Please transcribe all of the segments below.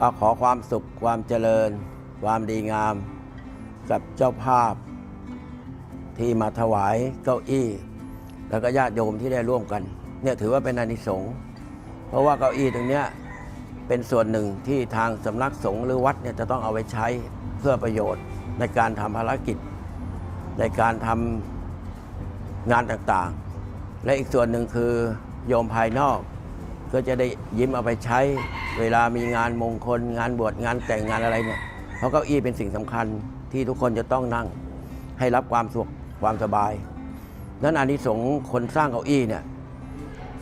ก็ขอความสุขความเจริญ ความดีงาม กับเจ้าภาพที่มาถวายเก้าอี้ แล้วก็ญาติโยมที่ได้ร่วมกันเนี่ยถือว่าเป็นอนิสงส์เพราะว่าเก้าอี้ตรงเนี้ยเป็นส่วนหนึ่งที่ทางสำนักสงฆ์หรือวัดเนี่ยจะต้องเอาไปใช้เพื่อประโยชน์ในการทำภารกิจ ในการทำงานต่างๆ และอีกส่วนหนึ่งคือโยมภายนอก ก็จะได้ยิ้มเอาไปใช้ เวลามีงานมงคล งานบวชงานแต่งงานอะไรเนี่ยเพราะเก้าอี้เป็นสิ่งสำคัญที่ทุกคนจะต้องนั่งให้รับความสุขความสบาย นั้นอานิสงส์คนสร้างเก้าอี้เนี่ย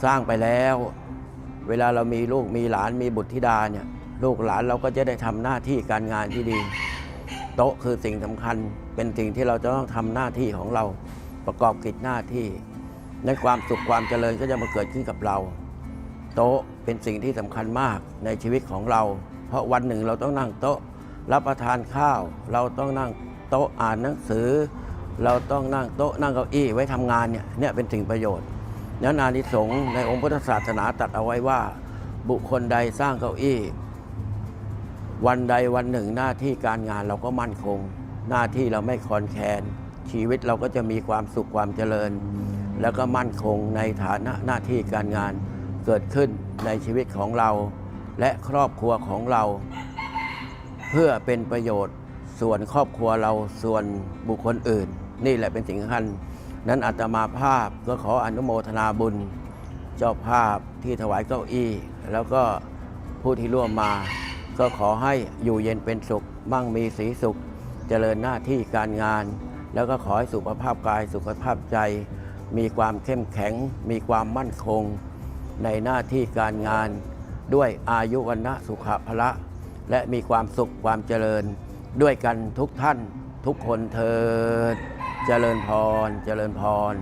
สร้างไปแล้ว เวลาเรามีลูกมีหลานมีบุตรธิดาเนี่ยลูกหลานเราก็จะได้ทำหน้าที่การงานที่ดี โต๊ะคือสิ่งสำคัญเป็นสิ่งที่เราจะต้องทำหน้าที่ของเราประกอบกิจหน้าที่นั้นความสุขความเจริญก็จะมาเกิดขึ้นกับเรา โต๊ะเป็นสิ่งที่สำคัญมากในชีวิตของเรา เพราะวันหนึ่งเราต้องนั่งโต๊ะรับประทานข้าว เราต้องนั่งโต๊ะอ่านหนังสือ เราต้องนั่งโต๊ะนั่งเก้าอี้ไว้ทำงานเนี่ยเนี่ยเป็นสิ่งประโยชน์นั้นอานิสงส์ในองค์พุทธศาสนาตัดเอาไว้ว่า บุคคลใดสร้างเก้าอี้ วันใดวันหนึ่งหน้าที่การงานเราก็มั่นคง หน้าที่เราไม่คลอนแคลนชีวิตเราก็จะมีความสุขความเจริญ แล้วก็มั่นคงในฐานะหน้าที่การงาน เกิดขึ้นในชีวิตของเรา และครอบครัวของเรา เพื่อเป็นประโยชน์ส่วนครอบครัวเราส่วนบุคคลอื่น นี่แหละเป็นสิ่งสำคัญนั้นอาตมาภาพก็ขออนุโมทนาบุญ เจ้าภาพที่ถวายเก้าอี้ แล้วก็ผู้ที่ร่วมมา ก็ขอให้อยู่เย็นเป็นสุข มั่งมีสีสุข เจริญหน้าที่การงาน แล้วก็ขอให้สุขภาพกายสุขภาพใจ มีความเข้มแข็ง มีความมั่นคง ในหน้าที่การงานด้วยอายุวันนะสุขภละและมีความสุขความเจริญ ด้วยกันทุกท่านทุกคนเธอเจริญพร เจริญพร